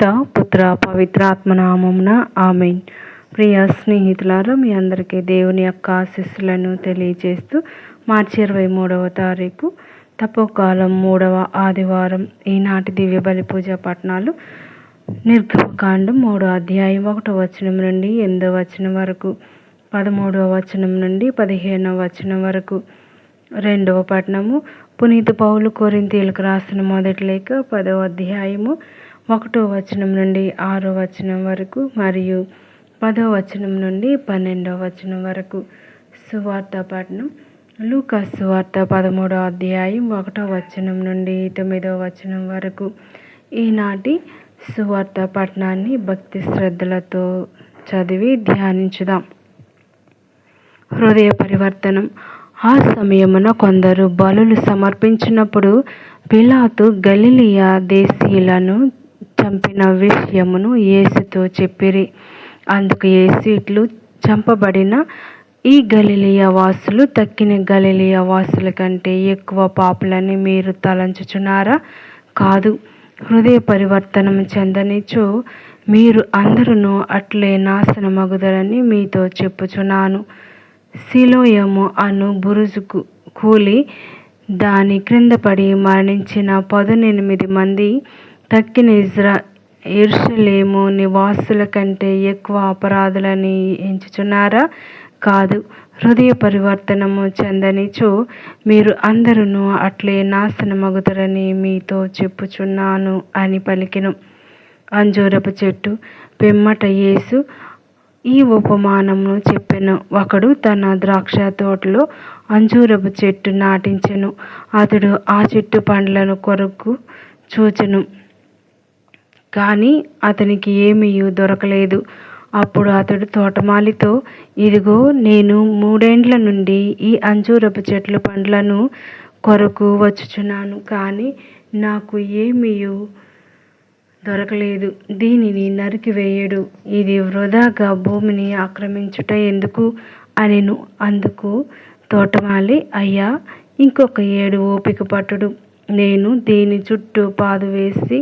పిత పుత్ర పవిత్రాత్మనామమున ఆమెన్. ప్రియ స్నేహితులారా మీ అందరికీ దేవుని యొక్క ఆశీస్సులను తెలియజేస్తూ మార్చి ఇరవై మూడవ తారీఖు తపోకాలం మూడవ ఆదివారం ఈనాటి దివ్య బలి పూజ పట్టణాలు నిర్గమకాండం మూడో అధ్యాయం ఒకటో వచనం నుండి ఎనిమిదో వచనం వరకు పదమూడవ వచనం నుండి పదిహేనవ వచనం వరకు. రెండవ పట్టణము పునీత పౌలు కొరింతీలకు రాసిన మొదటి లేఖ పదవ అధ్యాయము ఒకటో వచనం నుండి ఆరో వచనం వరకు మరియు పదో వచనం నుండి పన్నెండవ వచనం వరకు. సువార్త పట్టణం లూకా సువార్త పదమూడో అధ్యాయం ఒకటో వచనం నుండి తొమ్మిదో వచనం వరకు. ఈనాటి సువార్త పట్టణాన్ని భక్తి శ్రద్ధలతో చదివి ధ్యానించుదాం. హృదయ పరివర్తనం. ఆ సమయమున కొందరు బలులు సమర్పించినప్పుడు పిలాతు గలిలియా దేశీయులను చంపిన విషయమును యేసుతో చెప్పిరి. అందుకు యేసు ఇట్లు చంపబడిన ఈ గలిలియ వాసులు తక్కిన గలిలియ వాసుల కంటే ఎక్కువ పాపులని మీరు తలంచుచున్నారా? కాదు. హృదయ పరివర్తనం చెందనిచో మీరు అందరూ అట్లే నాశనమగుదరని మీతో చెప్పుచున్నాను. శిలోయము అను బురుజుకు కూలి దాని క్రింద పడి మరణించిన పదునెనిమిది మంది తక్కిన ఇజ్రా ఇర్షలేము నివాసుల కంటే ఎక్కువ అపరాధులని ఎంచుచున్నారా? కాదు హృదయ పరివర్తనము చెందనిచో మీరు అందరూ అట్లే నాశనమగుతారని మీతో చెప్పుచున్నాను అని పలికిను. అంజూరపు చెట్టు పెమ్మట యేసు ఈ ఉపమానమును చెప్పెను. ఒకడు తన ద్రాక్ష తోటలో అంజూరపు చెట్టు నాటించెను. అతడు ఆ చెట్టు పండ్లను కొరకు చూచెను. కానీ అతనికి ఏమీ దొరకలేదు. అప్పుడు అతడు తోటమాలితో ఇదిగో నేను మూడేండ్ల నుండి ఈ అంజూరపు చెట్ల పండ్లను కొరకు వచ్చుచున్నాను కానీ నాకు ఏమీ దొరకలేదు. దీనిని నరికివేయడు ఇది వృధాగా భూమిని ఆక్రమించుట ఎందుకు అనెను? అందుకు తోటమాలి అయ్యా ఇంకొక ఏడు ఓపిక పట్టుడు. నేను దీని చుట్టూ పాదు వేసి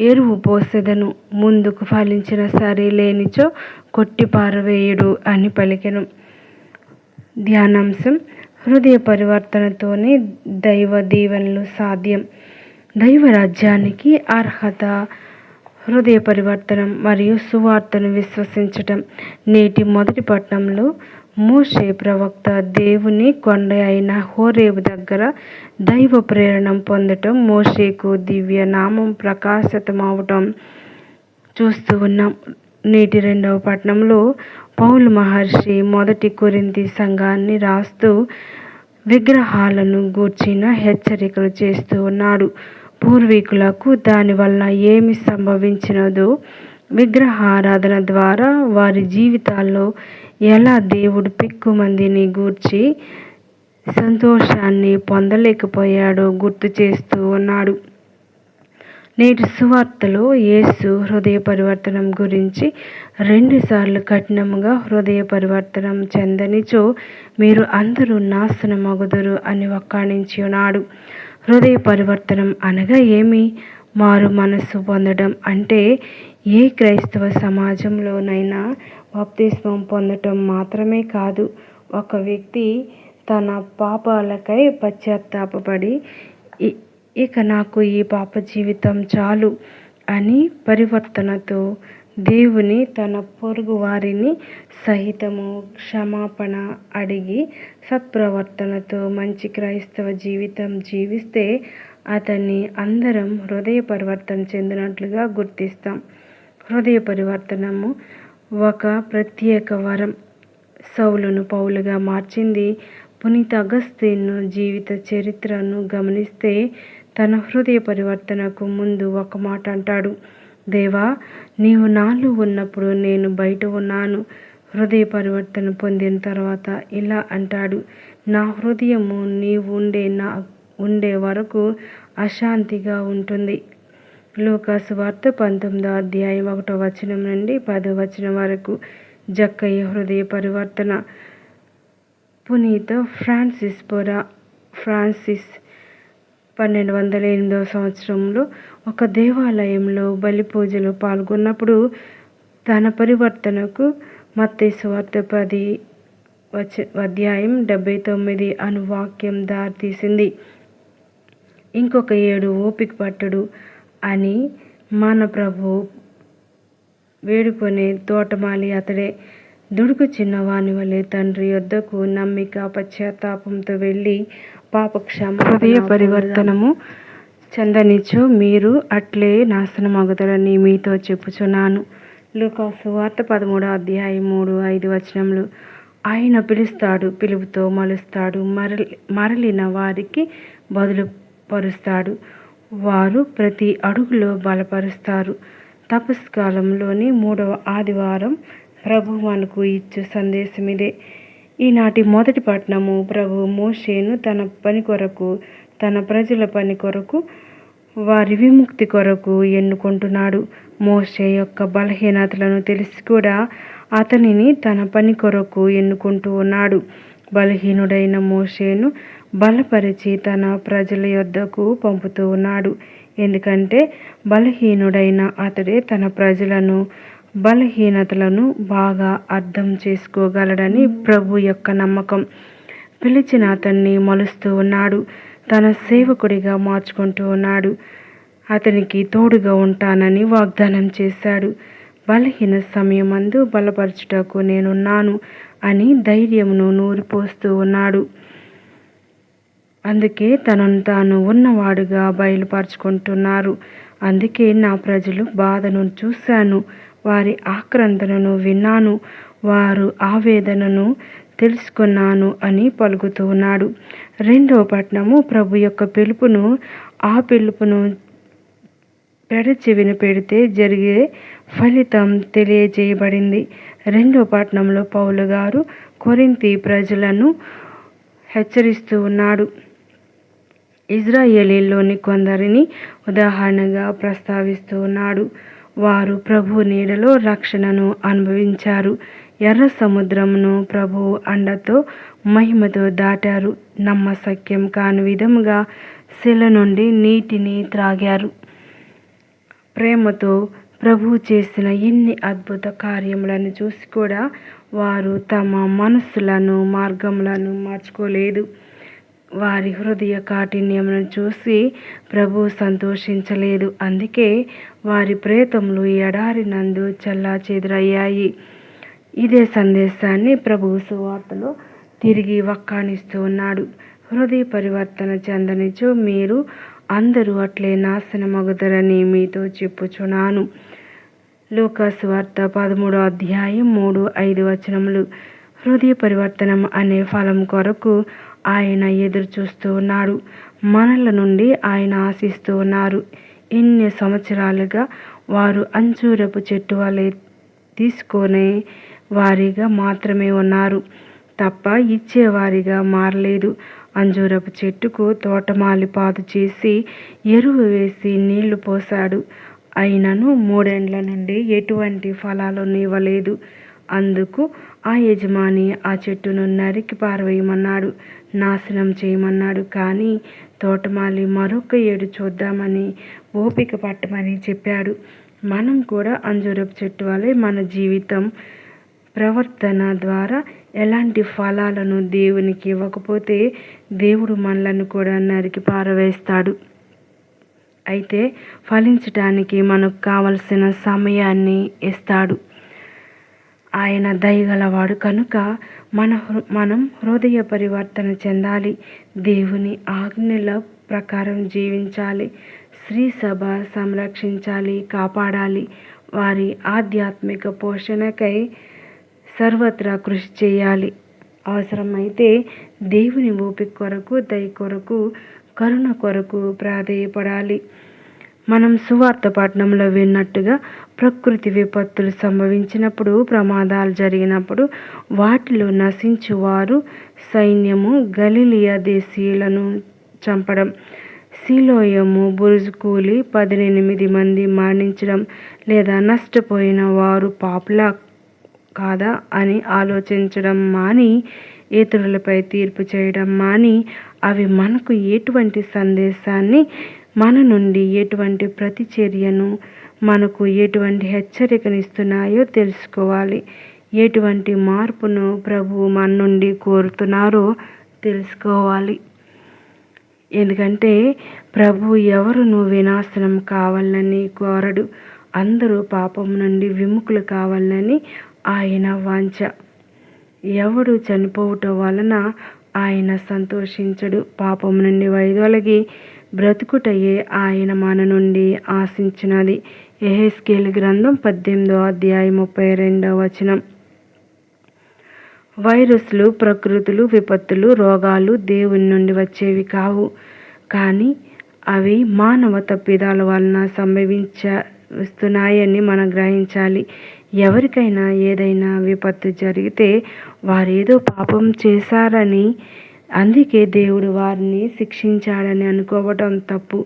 ఎరువు పోసెదను. ముందుకు ఫలించిన సరే లేనిచో కొట్టి పారవేయుడు అని పలికెను. ధ్యానాంశం హృదయ పరివర్తనతోనే దైవ దీవెనలు సాధ్యం. దైవ రాజ్యానికి అర్హత హృదయ పరివర్తనం మరియు సువార్తను విశ్వసించటం. నేటి మొదటి పట్టణంలో మోషే ప్రవక్త దేవుని కొండ అయిన హోరేబు దగ్గర దైవ ప్రేరణ పొందటం మోషేకు దివ్య నామం ప్రకాశితమవటం చూస్తూ ఉన్నాం. నేటి రెండవ పట్టణంలో పౌలు మహర్షి మొదటి కొరింతి సంఘాన్ని రాస్తూ విగ్రహాలను గూర్చిన హెచ్చరికలు చేస్తూ ఉన్నాడు. పూర్వీకులకు దానివల్ల ఏమి సంభవించినదో విగ్రహారాధన ద్వారా వారి జీవితాల్లో ఎలా దేవుడు పిక్కుమందిని గూర్చి సంతోషాన్ని పొందలేకపోయాడో గుర్తు చేస్తూ ఉన్నాడు. నేటి సువార్తలో యేసు హృదయ పరివర్తనం గురించి రెండుసార్లు కఠినముగా హృదయ పరివర్తనం చెందనిచో మీరు అందరూ నాశనమగుదురు అని వక్కాణించి ఉన్నాడు. హృదయ పరివర్తనం అనగా ఏమి? మారు మనస్సు పొందడం అంటే ఏ క్రైస్తవ సమాజంలోనైనా బాప్తిస్మం పొందటం మాత్రమే కాదు ఒక వ్యక్తి తన పాపాలకై పశ్చాత్తాపడి ఇక నాకు ఈ పాప జీవితం చాలు అని పరివర్తనతో దేవుని తన పొరుగు వారిని సహితము క్షమాపణ అడిగి సత్ప్రవర్తనతో మంచి క్రైస్తవ జీవితం జీవిస్తే అతన్ని అందరం హృదయ పరివర్తన చెందినట్లుగా గుర్తిస్తాం. హృదయ పరివర్తనము ఒక ప్రత్యేక వరం. సౌలును పౌలుగా మార్చింది. పునీత అగస్తీన్ను జీవిత చరిత్రను గమనిస్తే తన హృదయ పరివర్తనకు ముందు ఒక మాట అంటాడు. దేవా నీవు నాలో ఉన్నప్పుడు నేను బయట ఉన్నాను. హృదయ పరివర్తన పొందిన తర్వాత ఇలా అంటాడు. నా హృదయము నీవు ఉండే నా ఉండే వరకు అశాంతిగా ఉంటుంది. లోకాసు వార్త పంతొమ్మిదో అధ్యాయం ఒకటో వచనం నుండి పదో వచనం వరకు. జక్కయ్య హృదయ పరివర్తన. పునీత ఫ్రాన్సిస్ పొరా. ఫ్రాన్సిస్ పన్నెండు వందల ఎనిమిదవ సంవత్సరంలో ఒక దేవాలయంలో బలి పూజలో పాల్గొన్నప్పుడు తన పరివర్తనకు మత్తయి వార్త పది వచ అధ్యాయం డెబ్బై తొమ్మిది అను వాక్యం దారితీసింది. ఇంకొక ఏడు ఓపిక పట్టడు అని మన ప్రభు వేడుకొనే తోటమాలి అతడే దుడుకు చిన్నవాని వలె తండ్రి యొద్దకు నమ్మిక పశ్చాత్తాపంతో వెళ్ళి పాపక్షమ హృదయ పరివర్తనము చెందనిచ్చు మీరు అట్లే నాశనమగుదరని మీతో చెప్పుచున్నాను. లూకాసు వార్త పదమూడో అధ్యాయం మూడు ఐదు వచనములు. ఆయన పిలుస్తాడు పిలుపుతో మలుస్తాడు మరలి మరలిన వారికి బదులు పరుస్తాడు వారు ప్రతి అడుగులో బలపరుస్తారు. తపస్కాలంలోని మూడవ ఆదివారం ప్రభు మనకు ఇచ్చే సందేశం ఇదే ఈనాటి మొదటి పట్టణము ప్రభు మోషేను తన పని కొరకు తన ప్రజల పని కొరకు వారి విముక్తి కొరకు ఎన్నుకుంటున్నాడు. మోషే యొక్క బలహీనతలను తెలిసి కూడా అతనిని తన పని కొరకు ఎన్నుకుంటూ ఉన్నాడు. బలహీనుడైన మోషేను బలపరిచి తన ప్రజల యొద్దకు పంపుతూ ఉన్నాడు. ఎందుకంటే బలహీనుడైన అతడే తన ప్రజలను బలహీనతలను బాగా అర్థం చేసుకోగలడని ప్రభు యొక్క నమ్మకం. పిలిచిన అతన్ని మలుస్తూ ఉన్నాడు. తన సేవకుడిగా మార్చుకుంటూ ఉన్నాడు. అతనికి తోడుగా ఉంటానని వాగ్దానం చేశాడు. బలహీన సమయమందు బలపరచుటకు నేనున్నాను అని ధైర్యమును నూరిపోస్తూ ఉన్నాడు. అందుకే తనను తాను ఉన్నవాడుగా బయలుపరుచుకుంటున్నారు. అందుకే నా ప్రజలు బాధను చూశాను. వారి ఆక్రందనను విన్నాను. వారు ఆవేదనను తెలుసుకున్నాను అని పలుకుతూ ఉన్నాడు. రెండవ పట్నము ప్రభు యొక్క పిలుపును ఆ పిలుపును పెడచెవిన పెడితే జరిగే ఫలితం తెలియజేయబడింది. రెండవ పట్టణంలో పౌలు గారు కొరింతి ప్రజలను హెచ్చరిస్తూ ఉన్నాడు. ఇజ్రాయేలీలోని కొందరిని ఉదాహరణగా ప్రస్తావిస్తున్నాడు వారు ప్రభు నీడలో రక్షణను అనుభవించారు. ఎర్ర సముద్రమును ప్రభు అండతో మహిమతో దాటారు. నమ్మసక్యం కాని విధముగా శిల నుండి నీటిని త్రాగారు. ప్రేమతో ప్రభు చేసిన ఇన్ని అద్భుత కార్యములను చూసి కూడా వారు తమ మనస్సులను మార్గములను మార్చుకోలేదు. వారి హృదయ కాఠిన్యమును చూసి ప్రభు సంతోషించలేదు. అందుకే వారి ప్రేతములు ఎడారినందు చల్లా చెదురయ్యాయి ఇదే సందేశాన్ని ప్రభు సువార్తలో తిరిగి వక్కానిస్తూ ఉన్నాడు. హృదయ పరివర్తన చెందనిచో మీరు అందరూ అట్లే నాశనమగుదరని మీతో చెప్పుచున్నాను. లూకాసు వార్త పదమూడో అధ్యాయం మూడు ఐదు వచనములు. హృదయ పరివర్తనం అనే ఫలం కొరకు ఆయన ఎదురు చూస్తూ ఉన్నాడు. మనల నుండి ఆయన ఆశిస్తూ ఉన్నారు. ఎన్ని సంవత్సరాలుగా వారు అంజూరపు చెట్టు వలె తీసుకునే వారిగా మాత్రమే ఉన్నారు. తప్ప ఇచ్చేవారిగా మారలేదు. అంజూరపు చెట్టుకు తోటమాలి పాదు చేసి ఎరువు వేసి నీళ్ళు పోశాడు. అయినను మూడేండ్ల నుండి ఎటువంటి ఫలాలను ఇవ్వలేదు అందుకు ఆ యజమాని ఆ చెట్టును నరికి పారవేయమన్నాడు. నాశనం చేయమన్నాడు. కానీ తోటమాలి మరొక ఏడు చూద్దామని ఓపిక పట్టమని చెప్పాడు. మనం కూడా అంజూరపు చెట్టు వలె మన జీవితం ప్రవర్తన ద్వారా ఎలాంటి ఫలాలను దేవునికి ఇవ్వకపోతే దేవుడు మనలను కూడా నరికి పారవేస్తాడు. అయితే ఫలించటానికి మనకు కావలసిన సమయాన్ని ఇస్తాడు. ఆయన దయగలవాడు కనుక మన మనం హృదయ పరివర్తన చెందాలి. దేవుని ఆజ్ఞల ప్రకారం జీవించాలి. స్త్రీ సభ సంరక్షించాలి కాపాడాలి. వారి ఆధ్యాత్మిక పోషణకై సర్వత్రా కృషి చేయాలి. అవసరమైతే దేవుని ఓపిక కొరకు దయ కొరకు కరుణ కొరకు ప్రాధేయపడాలి. మనం సువార్త పట్టణంలో విన్నట్టుగా ప్రకృతి విపత్తులు సంభవించినప్పుడు ప్రమాదాలు జరిగినప్పుడు వాటిలో నశించువారు సైన్యము గలిలియా దేశీయులను చంపడం శిలోయము బురుజు కూలి పదినెనిమిది మంది మరణించడం లేదా నష్టపోయిన వారు పాపులా కాదా అని ఆలోచించడం మాని ఇతరులపై తీర్పు చేయడం మాని అవి మనకు ఎటువంటి సందేశాన్ని మన నుండి ఎటువంటి ప్రతిచర్యను మనకు ఎటువంటి హెచ్చరికనిస్తున్నాయో తెలుసుకోవాలి. ఎటువంటి మార్పును ప్రభువు మన నుండి కోరుతున్నారో తెలుసుకోవాలి. ఎందుకంటే ప్రభు ఎవరును వినాశనం కావాలని కోరడు. అందరూ పాపం నుండి విముఖులు కావాలని ఆయన వాంఛ. ఎవడు చనిపోవటం వలన ఆయన సంతోషించడు. పాపం నుండి వైదొలగి బ్రతుకుటయే ఆయన మన నుండి ఆశించినది. ఎహెస్కేల్ గ్రంథం పద్దెనిమిదో అధ్యాయం ముప్పై రెండవ వచనం. వైరస్లు ప్రకృతులు విపత్తులు రోగాలు దేవుని నుండి వచ్చేవి కావు. కానీ అవి మానవ తప్పిదాల వలన సంభవించ వస్తున్నాయని మనం గ్రహించాలి. ఎవరికైనా ఏదైనా విపత్తు జరిగితే వారేదో పాపం చేశారని అందుకే దేవుడు వారిని శిక్షించాడని అనుకోవటం తప్పు.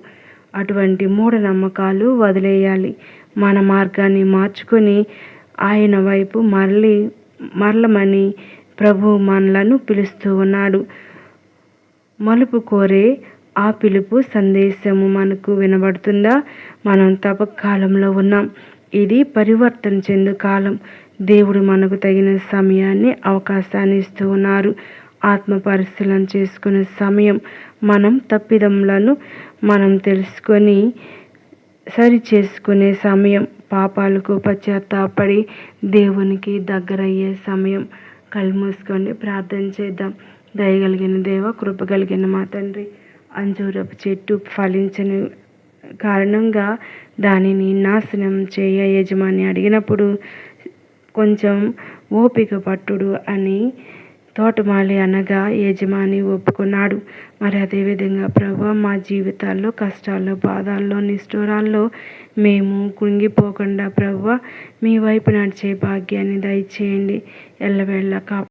అటువంటి మూఢనమ్మకాలు వదిలేయాలి. మన మార్గాన్ని మార్చుకొని ఆయన వైపు మరలి మరలమని ప్రభు మనలను పిలుస్తూ ఉన్నాడు. మలుపు కోరే ఆ పిలుపు సందేశము మనకు వినబడుతుందా? మనం తపకాలంలో ఉన్నాం. ఇది పరివర్తన చెందు కాలం. దేవుడు మనకు తగిన సమయాన్ని అవకాశాన్ని ఇస్తూ ఉన్నారు. ఆత్మ పరిశీలన చేసుకునే సమయం మనం తప్పిదములను మనం తెలుసుకొని సరి చేసుకునే సమయం పాపాలకు పశ్చాత్తాపడి దేవునికి దగ్గరయ్యే సమయం. కళ్ళు మూసుకోండి ప్రార్థన చేద్దాం. దయగలిగిన దేవ కృప కలిగిన మా తండ్రి అంజూరపు చెట్టు ఫలించని కారణంగా దానిని నాశనం చేయ యజమాని అడిగినప్పుడు కొంచెం ఓపిక పట్టుడు అని తోటమాలి అనగా యజమాని ఒప్పుకున్నాడు. మరి అదేవిధంగా ప్రభు మా జీవితాల్లో కష్టాల్లో బాధల్లో నిష్ఠూరాల్లో మేము కుంగిపోకుండా ప్రభు మీ వైపు నడిచే భాగ్యాన్ని దయచేయండి. ఎల్లవేళ్ళ కా